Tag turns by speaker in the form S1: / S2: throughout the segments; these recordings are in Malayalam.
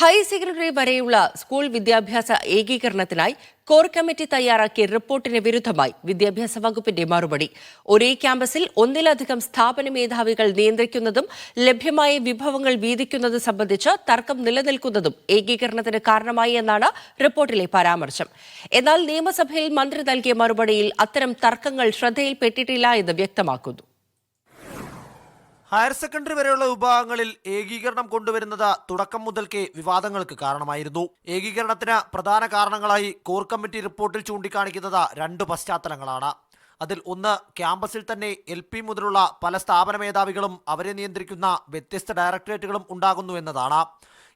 S1: ഹയർ സെക്കൻഡറി വരെയുള്ള സ്കൂൾ വിദ്യാഭ്യാസ ഏകീകരണത്തിനായി കോർ കമ്മിറ്റി തയ്യാറാക്കിയ റിപ്പോർട്ടിന് വിരുദ്ധമായി വിദ്യാഭ്യാസ വകുപ്പിന്റെ മറുപടി. ഒരേ ക്യാമ്പസിൽ ഒന്നിലധികം സ്ഥാപന മേധാവികൾ നിയന്ത്രിക്കുന്നതും ലഭ്യമായ വിഭവങ്ങൾ വീതിക്കുന്നതും സംബന്ധിച്ച് തർക്കം നിലനിൽക്കുന്നതും ഏകീകരണത്തിന് കാരണമായി എന്നാണ് റിപ്പോർട്ടിലെ പരാമർശം. എന്നാൽ നിയമസഭയിൽ മന്ത്രി നൽകിയ മറുപടിയിൽ അത്തരം തർക്കങ്ങൾ ശ്രദ്ധയിൽപ്പെട്ടിട്ടില്ല എന്ന് വ്യക്തമാക്കുന്നു.
S2: ഹയർ സെക്കൻഡറി വരെയുള്ള വിഭാഗങ്ങളിൽ ഏകീകരണം കൊണ്ടുവരുന്നത് തുടക്കം മുതൽക്കേ വിവാദങ്ങൾക്ക് കാരണമായിരുന്നു. ഏകീകരണത്തിന് പ്രധാന കാരണങ്ങളായി കോർ കമ്മിറ്റി റിപ്പോർട്ടിൽ ചൂണ്ടിക്കാണിക്കുന്നത് രണ്ട് പശ്ചാത്തലങ്ങളാണ്. അതിൽ ഒന്ന് ക്യാമ്പസിൽ തന്നെ എൽ പി മുതലുള്ള പല സ്ഥാപന മേധാവികളും അവരെ നിയന്ത്രിക്കുന്ന വ്യത്യസ്ത ഡയറക്ടറേറ്റുകളും ഉണ്ടാകുന്നു എന്നതാണ്.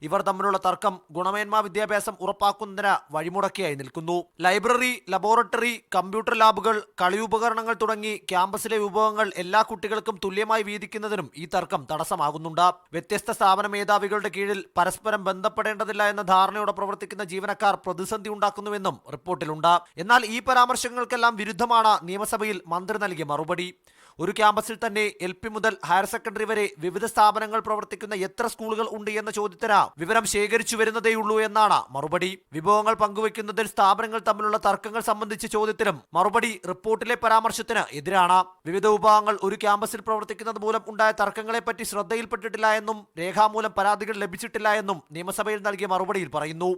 S2: ഇവർ തമ്മിലുള്ള തർക്കം ഗുണമേന്മ വിദ്യാഭ്യാസം ഉറപ്പാക്കുന്നതിന് വഴിമുടക്കിയായി നിൽക്കുന്നു. ലൈബ്രറി ലബോറട്ടറി കമ്പ്യൂട്ടർ ലാബുകൾ കളിയുപകരണങ്ങൾ തുടങ്ങി ക്യാമ്പസിലെ വിഭവങ്ങൾ എല്ലാ കുട്ടികൾക്കും തുല്യമായി വീതിക്കുന്നതിനും ഈ തർക്കം തടസ്സമാകുന്നുണ്ട്. വ്യത്യസ്ത സ്ഥാപന മേധാവികളുടെ കീഴിൽ പരസ്പരം ബന്ധപ്പെടേണ്ടതില്ല എന്ന ധാരണയോടെ പ്രവർത്തിക്കുന്ന ജീവനക്കാർ പ്രതിസന്ധി ഉണ്ടാക്കുന്നുവെന്നും റിപ്പോർട്ടിലുണ്ട്. എന്നാൽ ഈ പരാമർശങ്ങൾക്കെല്ലാം വിരുദ്ധമാണ് നിയമസഭയിൽ മന്ത്രി നൽകിയ മറുപടി. ഒരു ക്യാമ്പസിൽ തന്നെ എൽ പി മുതൽ ഹയർ സെക്കൻഡറി വരെ വിവിധ സ്ഥാപനങ്ങൾ പ്രവർത്തിക്കുന്ന എത്ര സ്കൂളുകൾ ഉണ്ട് എന്ന ചോദ്യത്തിന് വിവരം ശേഖരിച്ചു വരുന്നതേയുള്ളൂ എന്നാണ് മറുപടി. വിഭവങ്ങൾ പങ്കുവയ്ക്കുന്നതിൽ സ്ഥാപനങ്ങൾ തമ്മിലുള്ള തർക്കങ്ങൾ സംബന്ധിച്ച ചോദ്യത്തിനും മറുപടി റിപ്പോർട്ടിലെ പരാമർശത്തിന് എതിരാണ്. വിവിധ വിഭാഗങ്ങൾ ഒരു ക്യാമ്പസിൽ പ്രവർത്തിക്കുന്നത് മൂലം ഉണ്ടായ തർക്കങ്ങളെപ്പറ്റി ശ്രദ്ധയിൽപ്പെട്ടിട്ടില്ല എന്നും രേഖാമൂലം പരാതികൾ ലഭിച്ചിട്ടില്ല എന്നും നിയമസഭയിൽ നൽകിയ മറുപടിയിൽ പറയുന്നു.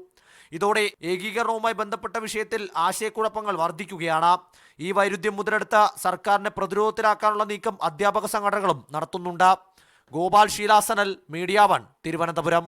S2: ഇതോടെ ഏകീകരണവുമായി ബന്ധപ്പെട്ട വിഷയത്തിൽ ആശയക്കുഴപ്പങ്ങൾ വർദ്ധിക്കുകയാണ്. ഈ വൈരുദ്ധ്യം മുതലെടുത്ത് സർക്കാരിനെ പ്രതിരോധത്തിലാക്കാനുള്ള നീക്കം അധ്യാപക സംഘടനകളും നടത്തുന്നുണ്ട്. ഗോപാൽ ശീലാസനൽ മീഡിയ വൺ തിരുവനന്തപുരം.